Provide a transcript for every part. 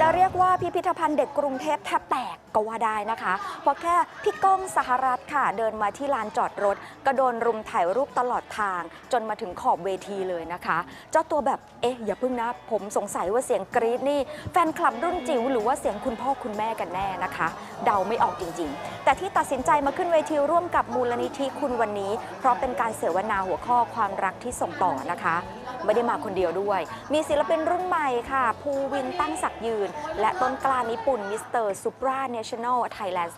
จะเรียกว่าพิพิธภัณฑ์เด็กกรุงเทพแทบแตกก็ว่าได้นะคะ เพราะแค่พี่ก้องสหรัฐค่ะ เดินมาที่ลานจอดรถ ก็โดนรุมถ่ายรูปตลอดทาง จนมาถึงขอบเวทีเลยนะคะ เจ้าตัวแบบเอ๊ะอย่าเพึ่งนะ ผมสงสัยว่าเสียงกรี๊ดนี่ แฟนคลับรุ่นจิ๋วหรือว่าเสียงคุณพ่อคุณแม่กันแน่นะคะ เดาไม่ออกจริงๆ แต่ที่ตัดสินใจมาขึ้นเวทีร่วมกับมูลนิธิคุณวันนี้ เพราะเป็นการเสวนาหัวข้อความรักที่ส่งต่อนะคะ ไม่ได้มาคนเดียวด้วย มีศิลปินรุ่นใหม่ค่ะ ภูวินตั้งศักยืนและต้นกล้านิปุ่นมิสเตอร์ซูปราเนชั่นแนลไทยแลนด์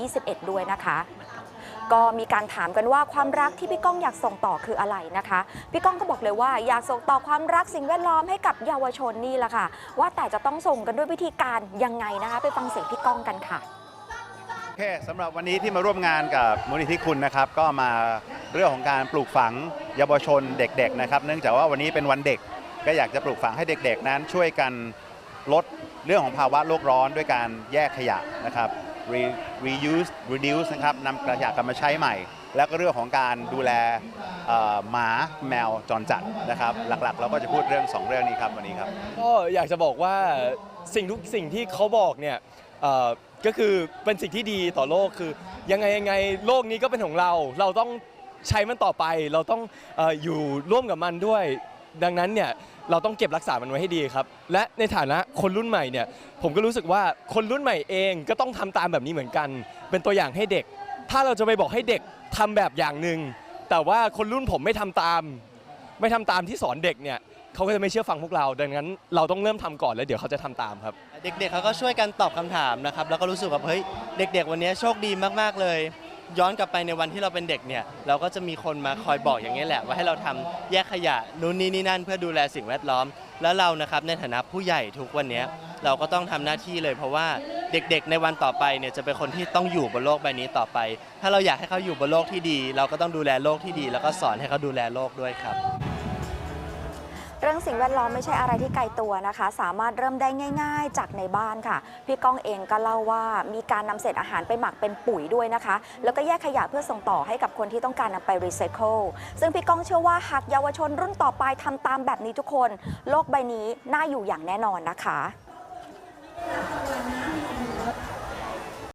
2021 ด้วยนะคะ ก็มีการถามกันว่าความรักที่พี่ก้องอยากส่งต่อคืออะไรนะคะ พี่ก้องก็บอกเลยว่าอยากส่งต่อความรักสิ่งแวดล้อมให้กับเยาวชนนี่แหละค่ะ ว่าแต่จะต้องส่งกันด้วยวิธีการยังไงนะคะ ไปฟังเสียงพี่ก้องกันค่ะโอเคสำหรับวันนี้ที่มาร่วมงานกับมูลนิธิคุณนะครับ ก็มาเรื่องของการปลูกฝังเยาวชนเด็กๆนะครับ เนื่องจากว่าวันนี้เป็นวันเด็กก็อยากจะปลูกฝังให้เด็กๆ นั้นช่วยกัน ลดเรื่องของภาวะโลกร้อนด้วยการแยกขยะนะครับ Re- reuse reduce นะครับนำขยะกลับมาใช้ใหม่ แล้วก็เรื่องของการดูแลเอ่อหมาแมวจรจัดนะครับ หลักๆ เราก็จะพูดเรื่องสองเรื่องนี้ครับวันนี้ครับ ก็อยากจะบอกว่าสิ่งทุกสิ่งที่เขาบอกเนี่ยเอ่อก็คือเป็นสิ่งที่ดีต่อโลกคือ ยังไงยังไงโลกนี้ก็เป็นของเรา เราต้องใช้มันต่อไป เราต้องเอออยู่ร่วมกับมันด้วย ดังนั้นเนี่ย เราต้องเก็บรักษามันไว้ให้ดีครับ และในฐานะคนรุ่นใหม่เนี่ยผมก็รู้สึกว่าคนรุ่นใหม่เองก็ต้องทำตามแบบนี้เหมือนกัน เป็นตัวอย่างให้เด็ก ถ้าเราจะไปบอกให้เด็กทำแบบอย่างหนึ่งแต่ว่าคนรุ่นผมไม่ทำตาม ไม่ทำตามที่สอนเด็กเนี่ยเขาก็จะไม่เชื่อฟังพวกเรา ดังนั้นเราต้องเริ่มทำก่อนแล้วเดี๋ยวเขาจะทำตามครับ เด็กๆเขาก็ช่วยกันตอบคำถามนะครับ แล้วก็รู้สึกว่าเฮ้ยเด็ก ๆ วันนี้โชคดีมากๆเลย ย้อนกลับไปในวันที่เราเป็นเด็กเนี่ย เราก็จะมีคนมาคอยบอกอย่างนี้แหละ ว่าให้เราทำแยกขยะนู่นนี่นี่นั่นเพื่อดูแลสิ่งแวดล้อม แล้วเรานะครับในฐานะผู้ใหญ่ทุกวันนี้เราก็ต้องทำหน้าที่เลยเพราะว่าเด็กๆ ในวันต่อไปเนี่ยจะเป็นคนที่ต้องอยู่บนโลกใบนี้ต่อไป ถ้าเราอยากให้เขาอยู่บนโลกที่ดี เราก็ต้องดูแลโลกที่ดี แล้วก็สอนให้เขาดูแลโลกด้วยครับ เรื่องสิ่งแวดล้อมไม่ใช่อะไรที่ไกลตัวนะคะ สามารถเริ่มได้ง่าย ๆ จากในบ้านค่ะ พี่ก้องเองก็เล่าว่ามีการนำเศษอาหารไปหมักเป็นปุ๋ยด้วยนะคะ แล้วก็แยกขยะเพื่อส่งต่อให้กับคนที่ต้องการนำไปรีไซเคิลซึ่งพี่ก้องเชื่อว่าหากเยาวชนรุ่นต่อไปทำตามแบบนี้ทุกคน โลกใบนี้น่าอยู่อย่างแน่นอนนะคะ